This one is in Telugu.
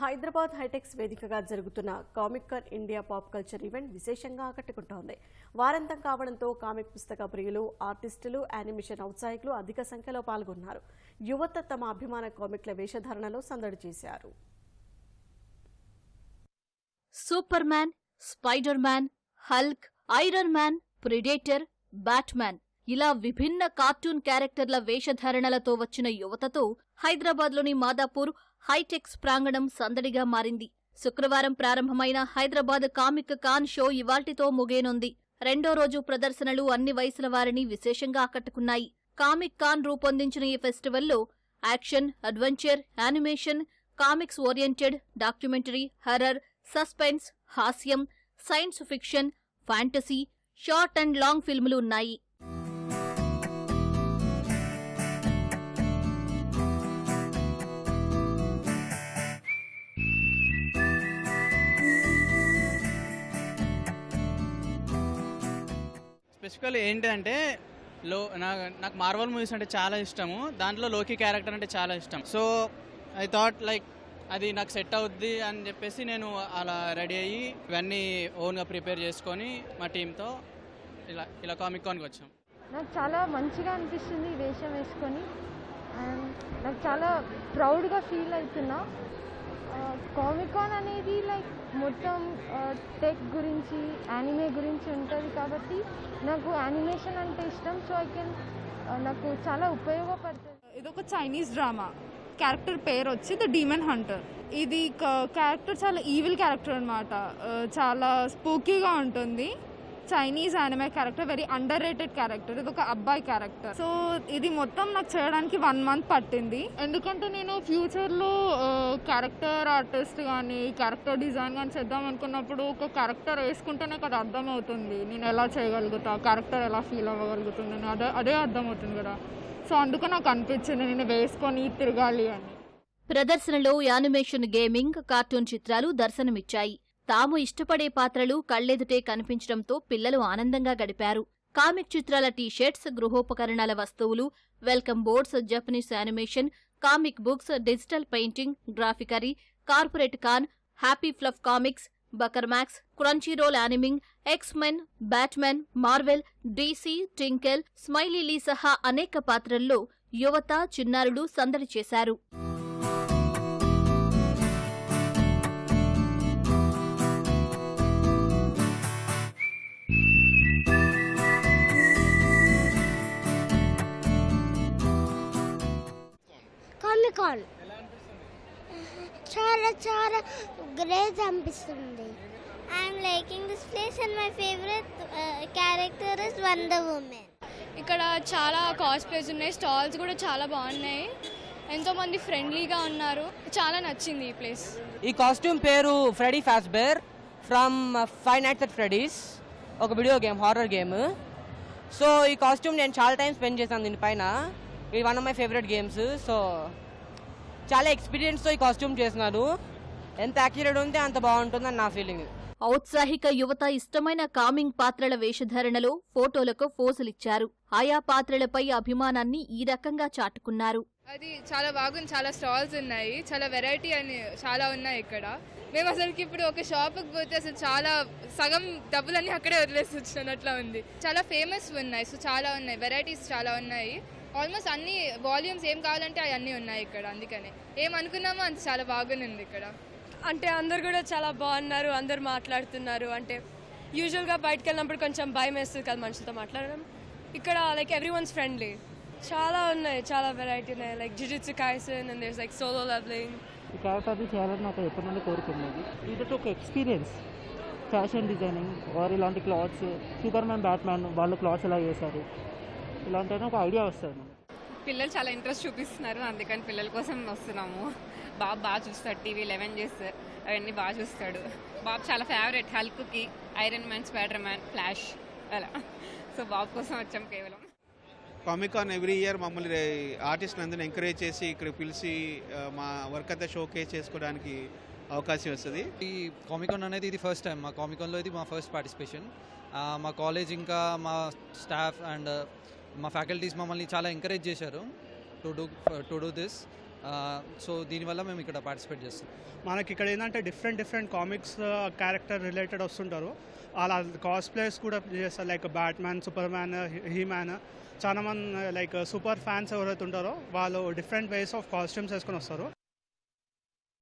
హైదరాబాద్ హైటెక్స్ వేదికగా జరుగుతున్న Comic Con India pop culture event విశేషంగా ఆకట్టుకుంటోంది. వారంతం కావడంతో కామిక్ పుస్తక ప్రియులు ఆర్టిస్టులు యానిమేషన్ ఔత్సాహికులు అధిక సంఖ్యలో పాల్గొన్నారు. యువత తమ అభిమాన కామిక్ల వేషధారణలో సందడి చేశారు. Superman Spiderman Hulk Iron Man Predator Batman ఇలా విభిన్న కార్టూన్ క్యారెక్టర్ల వేషధారణలతో వచ్చిన యువతతో హైదరాబాద్లోని మాదాపూర్ హైటెక్స్ ప్రాంగణం సందడిగా మారింది. శుక్రవారం ప్రారంభమైన హైదరాబాద్ కామిక్ కాన్ షో ఇవాల్టితో ముగేనుంది రెండో రోజు ప్రదర్శనలు అన్ని వయసుల వారిని విశేషంగా ఆకట్టుకున్నాయి. కామిక్ కాన్ రూపొందించిన ఈ ఫెస్టివల్లో action adventure animation comics oriented documentary horror suspense హాస్యం science fiction fantasy short and long ఫిల్ములు ఉన్నాయి. స్పెసిఫికల్ ఏంటంటే లో నాకు మార్వల్ మూవీస్ అంటే చాలా ఇష్టము. దాంట్లో లోకి క్యారెక్టర్ అంటే చాలా ఇష్టం. సో ఐ థాట్ లైక్ అది నాకు సెట్ అవుద్ది అని చెప్పేసి నేను అలా రెడీ అయ్యి ఇవన్నీ ఓన్గా ప్రిపేర్ చేసుకొని మా టీంతో ఇలా ఇలా కామిక్ కాన్కి వచ్చాం. నాకు చాలా మంచిగా అనిపిస్తుంది వేషం వేసుకొని. అండ్ నాకు చాలా ప్రౌడ్గా ఫీల్ అవుతున్నా. Uh, కామికాన్ అనేది లైక్ మొత్తం uh, టెక్ గురించి యానిమే గురించి ఉంటుంది కాబట్టి నాకు యానిమేషన్ అంటే ఇష్టం. సో ఐ కెన్ నాకు చాలా ఉపయోగపడుతుంది. ఇది ఒక చైనీస్ డ్రామా క్యారెక్టర్ పేరు వచ్చి ద డీమన్ హంటర్ ఇది క్యారెక్టర్ చాలా ఈవిల్ క్యారెక్టర్ అనమాట చాలా స్పూకీగా ఉంటుంది. Chinese anime character very underrated character ఇది ఒక అబ్బాయి క్యారెక్టర్ సో ఇది మొత్తం నాకు చేయడానికి వన్ మంత్ పట్టింది. ఎందుకంటే నేను ఫ్యూచర్లో క్యారెక్టర్ ఆర్టిస్ట్ కానీ క్యారెక్టర్ డిజైన్ కానీ చేద్దాం అనుకున్నప్పుడు ఒక క్యారెక్టర్ వేసుకుంటే నాకు అది అర్థమవుతుంది. నేను ఎలా చేయగలుగుతా క్యారెక్టర్ ఎలా ఫీల్ అవ్వగలుగుతుంది అదే అదే అర్థమవుతుంది కదా. సో అందుకే నాకు అనిపించింది నేను వేసుకొని తిరగాలి అని. ప్రదర్శనలో యానిమేషన్ గేమింగ్ కార్టూన్ చిత్రాలు దర్శనమిచ్చాయి. తాము ఇష్టపడే పాత్రలు కళ్ళెదుటే కనిపించడంతో పిల్లలు ఆనందంగా గడిపారు. కామిక్ చిత్రాల టీషర్ట్స్ గృహోపకరణాల వస్తువులు welcome boards Japanese animation comic books digital painting గ్రాఫికరీ corporate con happy fluff comics బకర్మాక్స్ Crunchyroll యానిమింగ్ X men Batman Marvel DC Tinkle స్మైలీలీ సహా అనేక పాత్రల్లో యువత చిన్నారులు సందడి చేశారు. కామికాన్ చాలా చాలా గ్రేట్ అనిపిస్తుంది. I'm liking this place and my favourite character is Wonder Woman ఇక్కడ చాలా కాస్ప్లేస్ ఉన్నాయి స్టాల్స్ కూడా చాలా బాగున్నాయి. ఎంతోమంది ఫ్రెండ్లీగా ఉన్నారు. చాలా నచ్చింది ఈ ప్లేస్ ఈ కాస్ట్యూమ్ పేరు Freddy Fazbear from Five Nights at Freddy's ఒక video game horror game so ఈ కాస్ట్యూమ్ నేను చాలా టైం స్పెండ్ చేశాను దీనిపైన. ఇది one of my favourite games so చాలా ఎక్స్పీరియన్స్తో ఈ కాస్ట్యూమ్ చేసినాను ఎంత యాక్యురేట్ ఉంటే అంత బాగుంటుందని నా ఫీలింగ్ ఔత్సాహిక యువత ఇష్టమైన కామింగ్ పాత్రల వేషధారణలో ఫోటోలకు ఫోజులిచ్చారు. ఆయా పాత్రలపై అభిమానాన్ని ఈ రకంగా చాటుకున్నారు. అది చాలా బాగుంది చాలా స్టాల్స్ ఉన్నాయి చాలా వెరైటీ అని చాలా ఉన్నాయి ఇక్కడ. మేము అసలుకి ఇప్పుడు ఒక షాప్కి పోతే అసలు చాలా సగం డబ్బులన్నీ అక్కడే వదిలేసి వచ్చినట్లా ఉంది. చాలా ఫేమస్ ఉన్నాయి సో చాలా ఉన్నాయి వెరైటీస్ చాలా ఉన్నాయి. ఆల్మోస్ట్ అన్ని వాల్యూమ్స్ ఏం కావాలంటే అవి అన్నీ ఉన్నాయి ఇక్కడ అందుకనే. ఏం అనుకున్నామో అంత చాలా బాగుంది ఇక్కడ. అంటే అందరు కూడా చాలా బాగున్నారు అందరు మాట్లాడుతున్నారు. అంటే యూజువల్గా బయటకు వెళ్ళినప్పుడు కొంచెం భయం వేస్తుంది కదా మనుషులతో మాట్లాడడం. ఇక్కడ లైక్ ఎవ్రీ వన్స్ ఫ్రెండ్లీ చాలా ఉన్నాయి చాలా వెరైటీ ఉన్నాయి. Like Jujutsu Kaisen and there's like Solo Leveling ఈ అది చేయాలని నాకు ఎప్పటి నుండి కోరుకున్నది ఇది ఒక ఎక్స్పీరియన్స్ ఫ్యాషన్ డిజైనింగ్ వారు ఇలాంటి క్లాత్స్ సూపర్ మ్యాన్ బ్యాట్మ్యాన్ వాళ్ళు క్లాత్స్ ఎలా చేశారు ఇలాంటి ఒక ఐడియా వస్తుంది. పిల్లలు చాలా ఇంట్రెస్ట్ చూపిస్తున్నారు. అందుకని పిల్లల కోసం వస్తున్నాము. బాబు బాగా చూస్తాడు టీవీ లెవెన్ చేస్తారు అవన్నీ బాగా చూస్తాడు. బాబు చాలా favourite హల్క్కి Iron Man Spider Man Flash అలా. సో బాబు కోసం వచ్చాం కేవలం. కామిక్ కాన్ ఎవ్రీ ఇయర్ మమ్మల్ని ఆర్టిస్ట్ అందరిని ఎంకరేజ్ చేసి ఇక్కడ పిలిచి మా వర్క్ అంతా షోకేస్ చేసుకోవడానికి అవకాశం వస్తుంది. ఈ కామికాన్ అనేది ఇది ఫస్ట్ టైం మా కామికాన్లో ఇది మా ఫస్ట్ పార్టిసిపేషన్ మా కాలేజ్ ఇంకా మా స్టాఫ్ అండ్ మా ఫ్యాకల్టీస్ మమ్మల్ని చాలా ఎంకరేజ్ చేశారు to do to do this so దీనివల్ల మేము ఇక్కడ పార్టిసిపేట్ చేస్తాం మనకి ఇక్కడ ఏంటంటే different different comics character related వస్తుంటారు. అలా కాస్ప్లేస్ కూడా చేస్తారు like Batman Superman He Man చాలా మంది లైక్ సూపర్ ఫ్యాన్స్ ఎవరైతే ఉంటారో వాళ్ళు డిఫరెంట్ వేస్ ఆఫ్ కాస్ట్యూమ్స్ వేసుకొని వస్తారు.